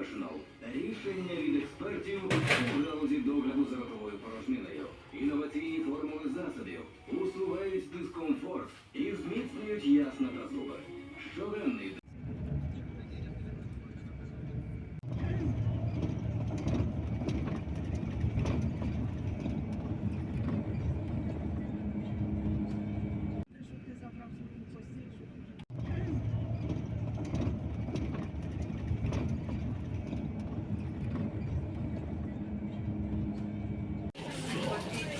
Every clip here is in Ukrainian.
Professional. Рішення від експертів у галузі догляду за ротовою порожниною. Інноваційні формули засобів усувають дискомфорт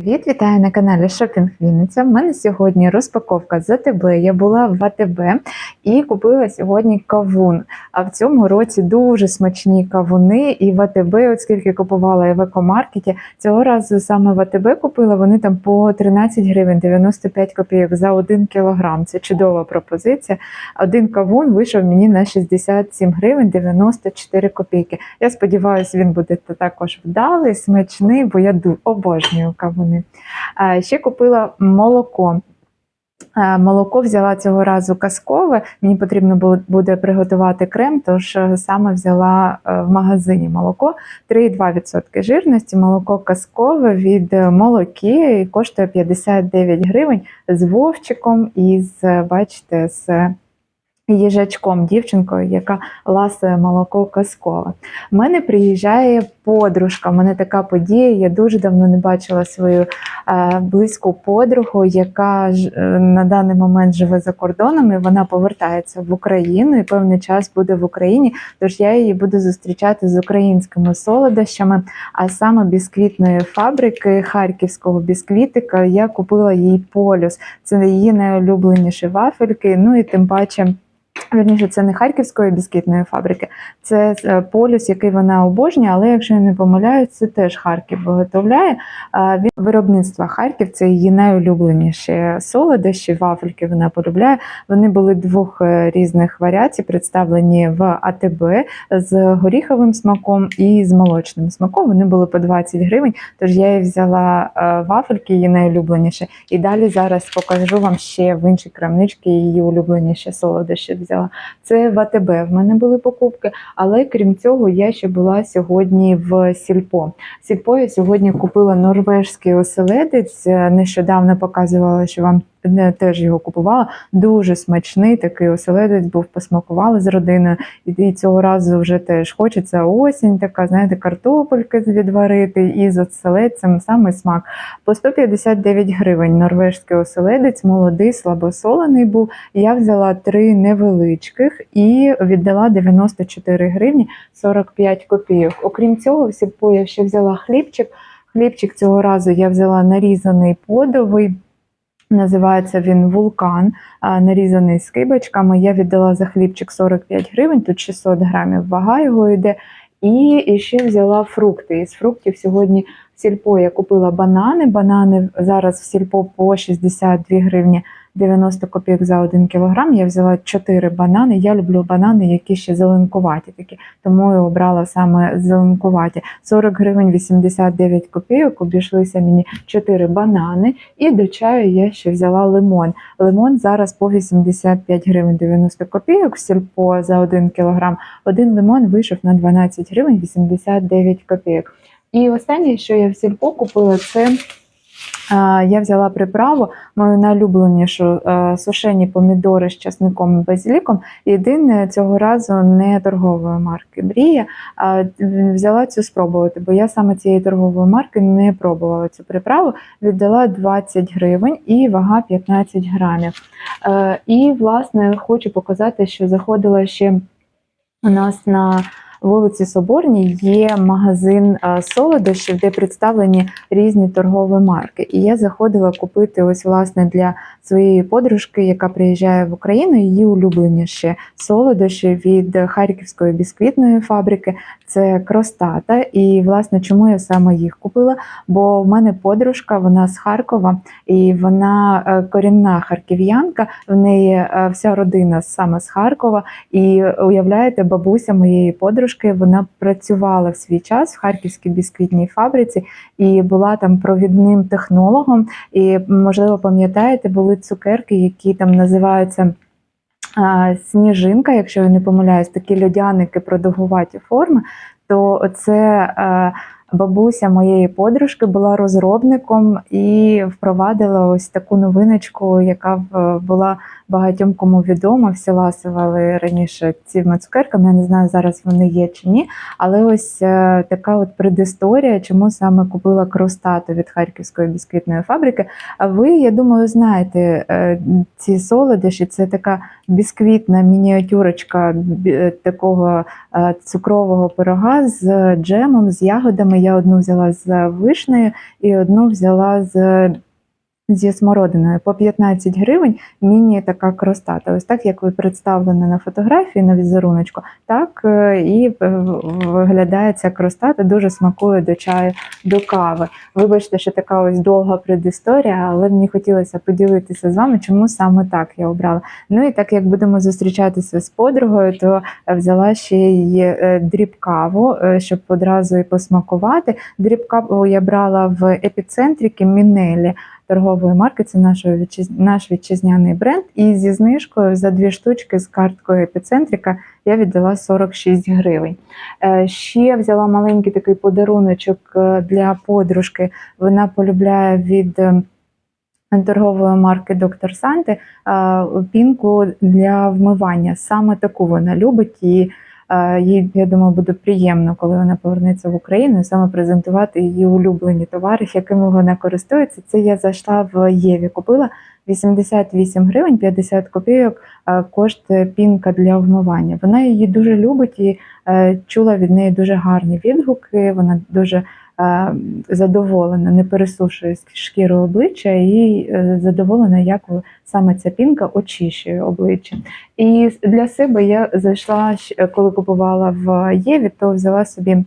Привіт, вітаю на каналі Шопінг Вінниця. У мене сьогодні розпаковка з АТБ. Я була в АТБ і купила сьогодні кавун. А в цьому році дуже смачні кавуни. І в АТБ, от скільки купувала я в екомаркеті, цього разу саме в АТБ купила вони там по 13 гривень 95 копійок за 1 кілограм. Це чудова пропозиція. Один кавун вийшов мені на 67 гривень 94 копійки. Я сподіваюся, він буде також вдалий, смачний, бо я обожнюю кавуни. А, Ще купила молоко. Молоко взяла цього разу казкове. Мені потрібно буде приготувати крем, тож е, саме взяла е, в магазині молоко 3,2% жирності. Молоко казкове від е, молоки і коштує 59 гривень з вовчиком і з, бачите, з їжачком, дівчинкою, яка ласує молоко казкове. У мене приїжджає подружка. У мене така подія. Я дуже давно не бачила свою е, близьку подругу, яка ж, е, на даний момент живе за кордоном. і Вона повертається в Україну і певний час буде в Україні. Тож я її буду зустрічати з українськими солодощами, а саме бісквітної фабрики харківського бісквітика. Я купила їй полюс. Це її найулюбленіші вафельки. Ну і тим паче. Вірніше, це не харківської бісквітної фабрики, це е, полюс, який вона обожнює, але якщо я не помиляюсь, це теж Харків виготовляє. А, Він виробництва Харків це її найулюбленіші солодощі, вафельки вона полюбляє. Вони були двох е, різних варіацій, представлені в АТБ з горіховим смаком і з молочним смаком. Вони були по 20 гривень. Тож я їй взяла е, вафельки, її найулюбленіші. І далі зараз покажу вам ще в іншій крамничці її улюбленіші солодощі взяла. Це в АТБ в мене були покупки, але крім цього, я ще була сьогодні в Сільпо. Сільпо я сьогодні купила норвежський оселедець. Нещодавно показувала, що вам теж його купувала. Дуже смачний такий оселедець був, посмакували з родиною. І, цього разу вже теж хочеться осінь, така, знаєте, картопельки відварити і з оселедцем саме смак. По 159 гривень норвежський оселедець, молодий, слабосолений був. Я взяла три невеличких і віддала 94 гривні 45 копійок. Окрім цього, в сільпо я ще взяла хлібчик. Хлібчик цього разу я взяла нарізаний подовий. Називається він вулкан, нарізаний скибочками. Я віддала за хлібчик 45 гривень, тут 600 грамів вага його йде. І, ще взяла фрукти. Із фруктів сьогодні в сільпо я купила банани. Банани зараз в сільпо по 62 гривні 90 копійок за 1 кілограм. Я взяла 4 банани. Я люблю банани, які ще зеленкуваті такі, тому я обрала саме зеленкуваті. 40 гривень 89 копійок. Обійшлися мені 4 банани. І до чаю я ще взяла лимон. Лимон зараз по 85 гривень 90 копійок сільпо за 1 кілограм. Один лимон вийшов на 12 гривень 89 копійок. І останнє, що я в сільпо купила, це я взяла приправу, мою найулюбленішу е, сушені помідори з часником і базиліком. Єдине цього разу не торгової марки Мрія. Взяла цю спробувати, бо я саме цієї торгової марки не пробувала цю приправу. Віддала 20 гривень і вага 15 грамів. Е, І, власне, хочу показати, що заходила ще у нас на вулиці Соборній є магазин е, солодощів, де представлені різні торгові марки. І я заходила купити ось власне для своєї подружки, яка приїжджає в Україну, її улюбленіші солодощі від Харківської бісквітної фабрики. Це кростата. І власне, чому я саме їх купила? Бо в мене подружка, вона з Харкова, і вона е, корінна харків'янка. В неї е, вся родина саме з Харкова. І уявляєте, бабуся моєї подружки, вона працювала в свій час в Харківській бісквітній фабриці і була там провідним технологом. І можливо, пам'ятаєте, були цукерки, які там називаються. Сніжинка, якщо я не помиляюсь, такі льодяники продовгуваті форми, то це е, бабуся моєї подружки була розробником і впровадила ось таку новиночку, яка була багатьом кому відома. Всі ласували раніше цими цукерками. Я не знаю, зараз вони є чи ні. Але ось е, така от предісторія, чому саме купила кростату від Харківської бісквітної фабрики. А ви, я думаю, знаєте е, ці солодощі. Це така бісквітна мініатюрочка е, такого цукрового пирога з джемом, з ягодами. Я одну взяла з вишнею і одну взяла з. Зі смородиною по 15 гривень міні така кростата. Ось так, як ви представлені на фотографії на візеруночку, так е, і виглядає ця кростата, дуже смакує до чаю, до кави. Вибачте, що така ось довга предісторія, але мені хотілося поділитися з вами, чому саме так я обрала. Ну і так як будемо зустрічатися з подругою, то взяла ще й е, дріб каву, е, щоб одразу і посмакувати. Дріб каву я брала в епіцентрі Мінелі торгової марки. Це наш вітчизняний бренд. І зі знижкою за дві штучки з карткою епіцентрика я віддала 46 гривень. Е, Ще взяла маленький такий подаруночок е, для подружки. Вона полюбляє від. е, Торгової марки Доктор Санти е, пінку для вмивання. Саме таку вона любить і їй, я думаю, буде приємно, коли вона повернеться в Україну, саме презентувати її улюблені товари, якими вона користується. Це я зайшла в Єві, купила 88 гривень 50 копійок е, коштує пінка для вмивання. Вона її дуже любить і е, чула від неї дуже гарні відгуки. Вона дуже е, задоволена, не пересушує шкіру обличчя і е, задоволена, як саме ця пінка очищує обличчя. І для себе я зайшла, коли купувала в Єві, то взяла собі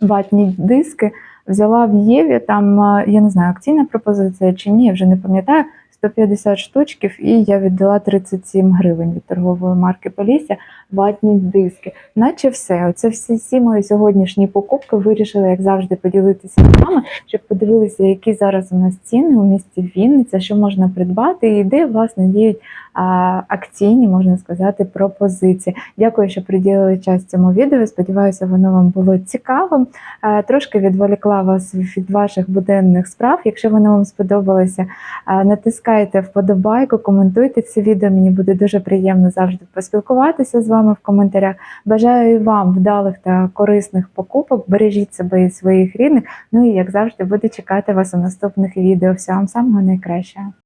ватні диски. Взяла в Єві, там е, я не знаю, акційна пропозиція чи ні, я вже не пам'ятаю. 150 штучків, і я віддала 37 гривень від торгової марки Полісся ватні диски. Наче все. Оце всі, всі мої сьогоднішні покупки вирішила, як завжди, поділитися з вами, щоб подивилися, які зараз у нас ціни у місті Вінниця, що можна придбати, і де власне діють а, акційні, можна сказати, пропозиції. Дякую, що приділили час цьому відео. Сподіваюся, воно вам було цікавим. А, Трошки відволікла вас від ваших буденних справ. Якщо воно вам сподобалося, а, натискайте вподобайку, коментуйте це відео. Мені буде дуже приємно завжди поспілкуватися з вами в коментарях. Бажаю і вам вдалих та корисних покупок. Бережіть себе і своїх рідних. Ну і як завжди, буду чекати вас у наступних відео. Всього вам самого найкращого.